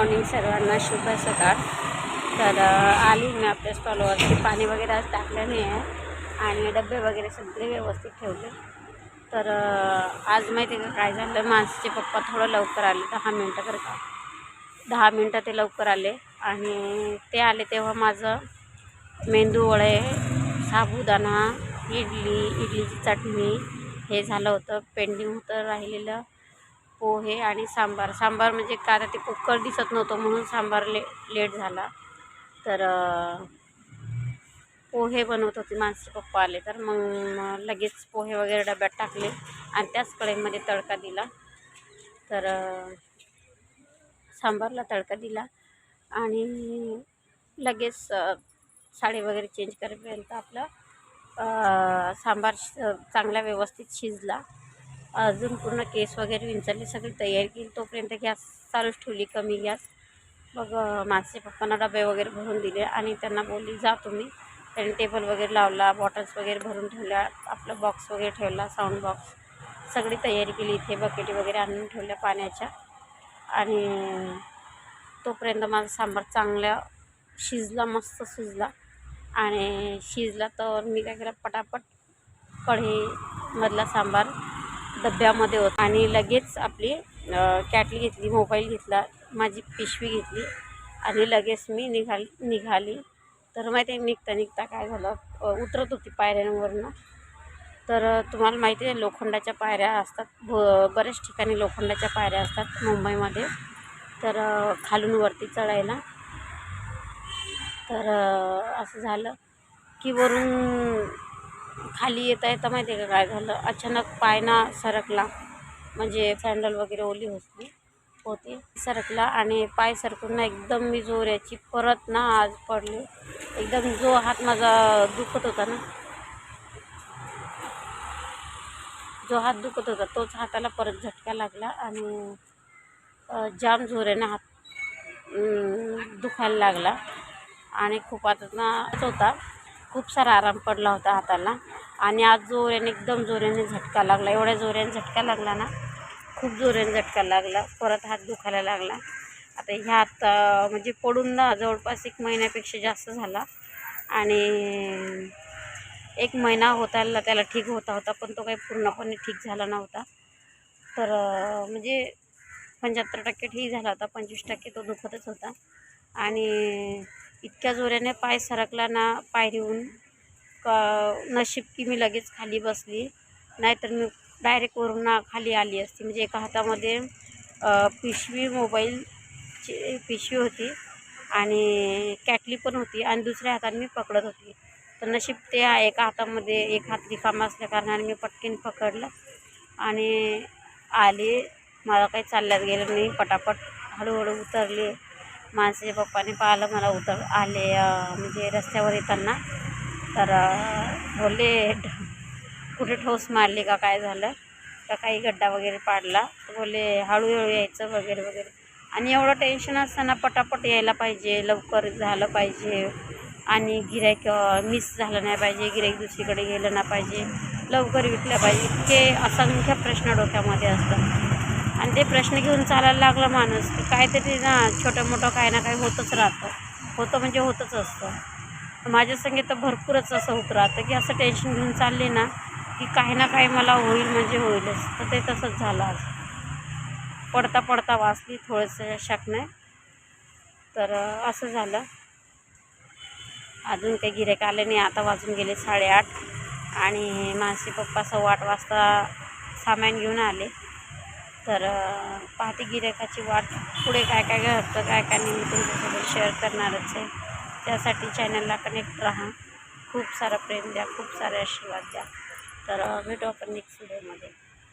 Morning सर्वांना शुभ सकाळ. तर आली मी आपल्या स्टॉलवरती पाणी वगैरे आज टाकलं नाही आहे. आणि डबे वगैरे सगळे व्यवस्थित ठेवले. तर आज माहिती आहे का काय झालं? माणसाचे पप्पा थोडं लवकर आले. दहा मिनटं करता का? दहा मिनटं ते लवकर आले. आणि ते आले तेव्हा माझं मेंदू वळे साबुदाणा इडली इडलीची चटणी हे झालं होतं. पेंडिंग होतं राहिलेलं. पोहे आणि सांबार. सांबार म्हणजे का आता ते कुकर दिसत नव्हतं म्हणून सांबार ले लेट झाला. तर पोहे बनवत होते माणसे पप्पा आले तर मग लगेच पोहे वगैरे डब्यात टाकले आणि त्याच कढईमध्ये तडका दिला. तर सांबारला तडका दिला आणि लगेच साडी वगैरे चेंज करेपर्यंत आपलं सांबार चांगला व्यवस्थित शिजला. अजून पूर्ण केस वगैरे विंचरली सगळी तयारी केली. तोपर्यंत गॅस चालूच ठेवली कमी गॅस. मग माझे पप्पांना डबे वगैरे भरून दिले आणि त्यांना बोलली जा तुम्ही. त्यांनी टेबल वगैरे लावला बॉटल्स वगैरे भरून ठेवल्या आपलं बॉक्स वगैरे ठेवला साऊंड बॉक्स सगळी तयारी केली इथे बकेटी वगैरे आणून ठेवल्या पाण्याच्या. आणि तोपर्यंत माझा सांबार चांगला शिजला मस्त शिजला. आणि शिजला तर मी काय केलं पटापट कढईमधला सांबार डब्यामध्ये होत. आणि लगेच आपली कॅटली घेतली मोबाईल घेतला माझी पिशवी घेतली. आणि लगेच मी निघाली निघाली. तर माहिती आहे निघता निघता काय झालं? उतरत होती पायऱ्यांवरनं. तर तुम्हाला माहिती आहे लोखंडाच्या पायऱ्या असतात. ब बऱ्याच ठिकाणी लोखंडाच्या पायऱ्या असतात मुंबईमध्ये. तर खालून वरती चढायला. तर असं झालं की वरून खाली येता येता माहिती आहे का काय झालं? अचानक पाय ना सरकला. म्हणजे सँडल वगैरे ओली होती होती. सरकला आणि पाय सरकून ना एकदम मी जोराची परत ना आज पडले. एकदम जो हात माझा दुखत होता ना जो हात दुखत होता तोच हाताला परत झटका लागला आणि जाम जोराने हात दुखायला लागला. आणि खूप आता ना होता. खूप सारा आराम पडला होता हाताला. आणि आज जोऱ्याने एकदम जोऱ्याने झटका लागला. एवढ्या जोऱ्याने झटका लागला ना खूप जोऱ्याने झटका लागला. परत हात दुखायला लागला. आता ह्या हात म्हणजे पडून ना जवळपास एक महिन्यापेक्षा जास्त झाला. आणि एक महिना होताला त्याला ठीक होता होता पण तो काही पूर्णपणे ठीक झाला नव्हता. तर म्हणजे पंच्याहत्तर टक्के ठीक झाला होता पंचवीस टक्के तो दुखतच होता. आणि इतक्या जोऱ्याने पाय सरकला ना पायरीहून क नशीब की मी लगेच खाली बसली. नाहीतर मी डायरेक्ट वरून खाली आली असती. म्हणजे एका हातामध्ये पिशवी मोबाईलची पिशवी होती आणि कॅटली पण होती आणि दुसऱ्या हाताने मी पकडत होती. तर नशीब ते आहे एका हातामध्ये एक हात रिकामा असल्या कारणाने मी पटकन पकडलं आणि आले. मला काही चालल्यात गेलं नाही. पटापट हळूहळू उतरले. माणसाच्या पप्पाने पाहिलं मला उतर आले म्हणजे रस्त्यावर येताना. तर बोलले कुठे ठोस मारली का काय झालं? का काही गड्डा वगैरे पाडला. तर बोलले हळूहळू यायचं वगैरे वगैरे. आणि एवढं टेन्शन असताना पटापट यायला पाहिजे लवकर झालं पाहिजे. आणि गिऱ्हाईक मिस झालं नाही पाहिजे गिऱ्हाईक दुसरीकडे गेलं नाही पाहिजे. लवकर विकलं पाहिजे. इतके असंख्य प्रश्न डोक्यामध्ये असतात. आणि ते प्रश्न घेऊन चालायला लागला माणूस की काहीतरी ना छोटं मोठं काही ना काही होतच राहतं. होतं म्हणजे होतच असतं. माझ्या संगीत तर भरपूरच असं होत राहतं की असं टेन्शन घेऊन चालले ना की काही ना काही मला होईल म्हणजे होईलच. तर ते तसंच झालं आज. पडता पडता वाचली थोडंसं शकणं. तर असं झालं. अजून काही गिऱ्हाईक आले नाही आता वाजून गेले साडेआठ. आणि माझे पप्पा सव्वा आठ वाजता सामान घेऊन आले. तर पाहते गिऱ्हाईकाची वाट. पुढे काय काय घडतं काय काय नाही मी तुमच्यासोबत शेअर करणारच आहे. त्यासाठी चॅनलला कनेक्ट राहा. खूप सारा प्रेम द्या खूप सारे आशीर्वाद द्या. तर भेटू आपण नेक्स्ट व्हिडिओमध्ये